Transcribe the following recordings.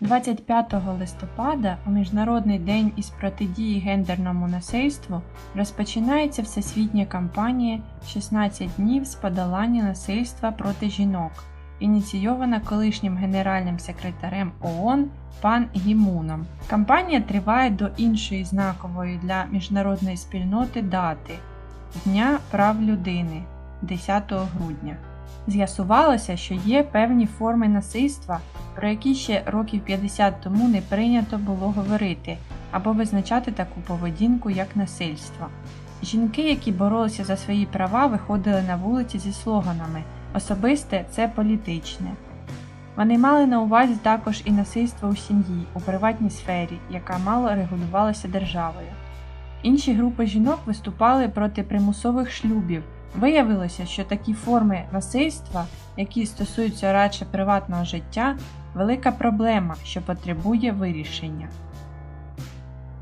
25 листопада, у Міжнародний день із протидії гендерному насильству, розпочинається всесвітня кампанія «16 днів з подолання насильства проти жінок, ініційована колишнім генеральним секретарем ООН Пан Гімуном. Кампанія триває до іншої знакової для міжнародної спільноти дати Дня прав людини 10 грудня. З'ясувалося, що є певні форми насильства, про які ще років 50 тому не прийнято було говорити або визначати таку поведінку як насильство. Жінки, які боролися за свої права, виходили на вулиці зі слоганами Особисте це політичне. Вони мали на увазі також і насильство у сім'ї, у приватній сфері, яка мало регулювалася державою. Інші групи жінок виступали проти примусових шлюбів. Виявилося, що такі форми насильства, які стосуються радше приватного життя, велика проблема, що потребує вирішення.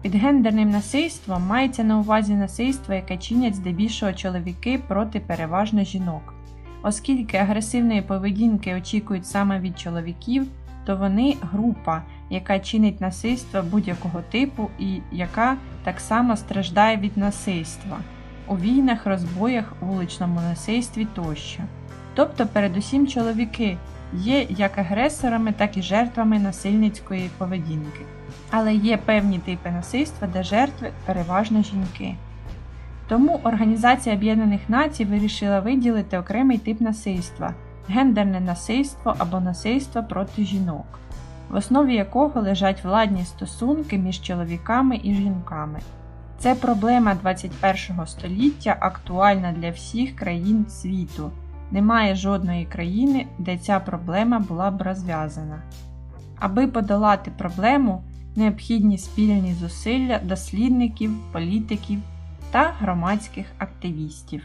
Під гендерним насильством мається на увазі насильство, яке чинять здебільшого чоловіки проти переважно жінок. Оскільки агресивної поведінки очікують саме від чоловіків, то вони група, яка чинить насильство будь-якого типу і яка так само страждає від насильства у війнах, розбоях, вуличному насильстві тощо. Тобто, передусім чоловіки є як агресорами, так і жертвами насильницької поведінки. Але є певні типи насильства, де жертви переважно жінки. Тому Організація Об'єднаних Націй вирішила виділити окремий тип насильства гендерне насильство або насильство проти жінок, в основі якого лежать владні стосунки між чоловіками і жінками. Це проблема 21 століття актуальна для всіх країн світу. Немає жодної країни, де ця проблема була б розв'язана. Аби подолати проблему, необхідні спільні зусилля дослідників, політиків та громадських активістів.